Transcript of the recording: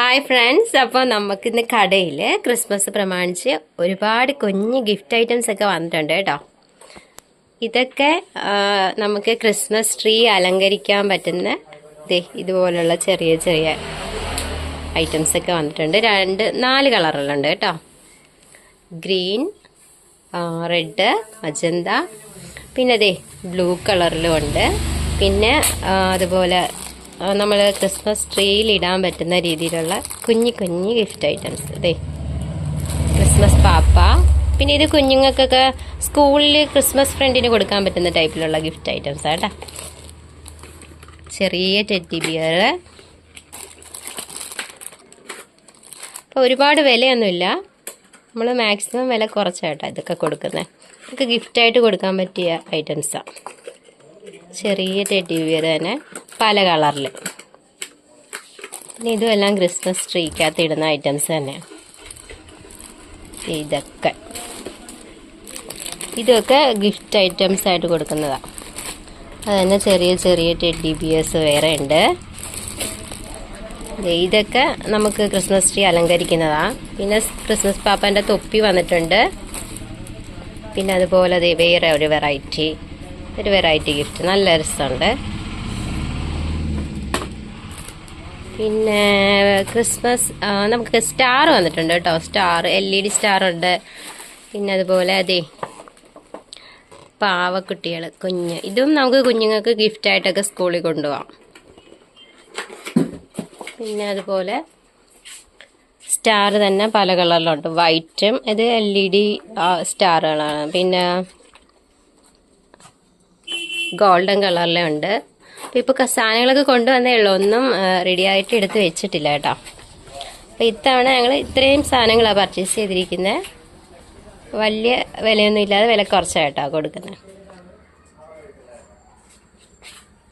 Hi friends അപ്പോൾ നമുക്കിന്ന് കടയിൽ ക്രിസ്മസ് പ്രമാണിച്ച് ഒരുപാട് കുഞ്ഞ് ഗിഫ്റ്റ് ഐറ്റംസ് ഒക്കെ വന്നിട്ടുണ്ട് കേട്ടോ. ഇതൊക്കെ നമുക്ക് ക്രിസ്മസ് ട്രീ അലങ്കരിക്കാൻ പറ്റുന്ന ദേ ഇതുപോലുള്ള ചെറിയ ചെറിയ ഐറ്റംസ് ഒക്കെ വന്നിട്ടുണ്ട്. രണ്ട് നാല് കളറിലുണ്ട് കേട്ടോ. ഗ്രീൻ റെഡ് അജന്ത പിന്നെ ദേ ബ്ലൂ കളറിലും ഉണ്ട്. പിന്നെ അതുപോലെ നമ്മൾ ക്രിസ്മസ് ട്രീയിൽ ഇടാൻ പറ്റുന്ന രീതിയിലുള്ള കുഞ്ഞു കുഞ്ഞു ഗിഫ്റ്റ് ഐറ്റംസ് അതെ ക്രിസ്മസ് പാപ്പ. പിന്നെ ഇത് കുഞ്ഞുങ്ങൾക്കൊക്കെ സ്കൂളിൽ ക്രിസ്മസ് ഫ്രണ്ടിന് കൊടുക്കാൻ പറ്റുന്ന ടൈപ്പിലുള്ള ഗിഫ്റ്റ് ഐറ്റംസ് കേട്ടോ. ചെറിയ ടെറ്റി ബിയർ അപ്പോൾ ഒരുപാട് വിലയൊന്നുമില്ല. നമ്മൾ മാക്സിമം വില കുറച്ചാട്ടാ ഇതൊക്കെ കൊടുക്കുന്നത് ഇതൊക്കെ ഗിഫ്റ്റായിട്ട് കൊടുക്കാൻ പറ്റിയ ഐറ്റംസാണ് ചെറിയ ടെഡി ബിയർ തന്നെ. പല കളറിൽ പിന്നെ ഇതുമെല്ലാം ക്രിസ്മസ് ട്രീക്കകത്ത് ഇടുന്ന ഐറ്റംസ് തന്നെയാണ് ഇതൊക്കെ. ഇതൊക്കെ ഗിഫ്റ്റ് ഐറ്റംസ് ആയിട്ട് കൊടുക്കുന്നതാണ് അത് തന്നെ ചെറിയ ചെറിയ ടെഡി ബിയേഴ്സ് വേറെ ഉണ്ട്. ഇതൊക്കെ നമുക്ക് ക്രിസ്മസ് ട്രീ അലങ്കരിക്കുന്നതാണ് പിന്നെ ക്രിസ്മസ് പാപ്പാന്റെ തൊപ്പി വന്നിട്ടുണ്ട്. പിന്നെ അതുപോലെ വേറെ ഒരു വെറൈറ്റി ഒരു വെറൈറ്റി ഗിഫ്റ്റ് നല്ല രസമുണ്ട്. പിന്നെ ക്രിസ്മസ് നമുക്ക് സ്റ്റാർ വന്നിട്ടുണ്ട് കേട്ടോ. Star L E D star ഉണ്ട്. പിന്നെ അതുപോലെ അതെ പാവക്കുട്ടികൾ കുഞ്ഞ്. ഇതും നമുക്ക് കുഞ്ഞുങ്ങൾക്ക് ഗിഫ്റ്റായിട്ടൊക്കെ സ്കൂളിൽ കൊണ്ടുപോകാം പിന്നെ അതുപോലെ സ്റ്റാർ തന്നെ പല കളറിലുണ്ട് വൈറ്റും ഇത് എൽ ഇ ഡി സ്റ്റാറുകളാണ് പിന്നെ ഗോൾഡൻ കളറിലും ഉണ്ട്. അപ്പോൾ ഇപ്പോൾ സാധനങ്ങളൊക്കെ കൊണ്ടുവന്നേ ഉള്ളൂ. ഒന്നും റെഡി ആയിട്ട് എടുത്ത് വെച്ചിട്ടില്ല കേട്ടോ. അപ്പോൾ ഇത്തവണ ഞങ്ങൾ ഇത്രയും സാധനങ്ങളാണ് പർച്ചേസ് ചെയ്തിരിക്കുന്നത് വലിയ വിലയൊന്നും ഇല്ലാതെ വില കുറച്ചായിട്ടാണ് കൊടുക്കുന്നത്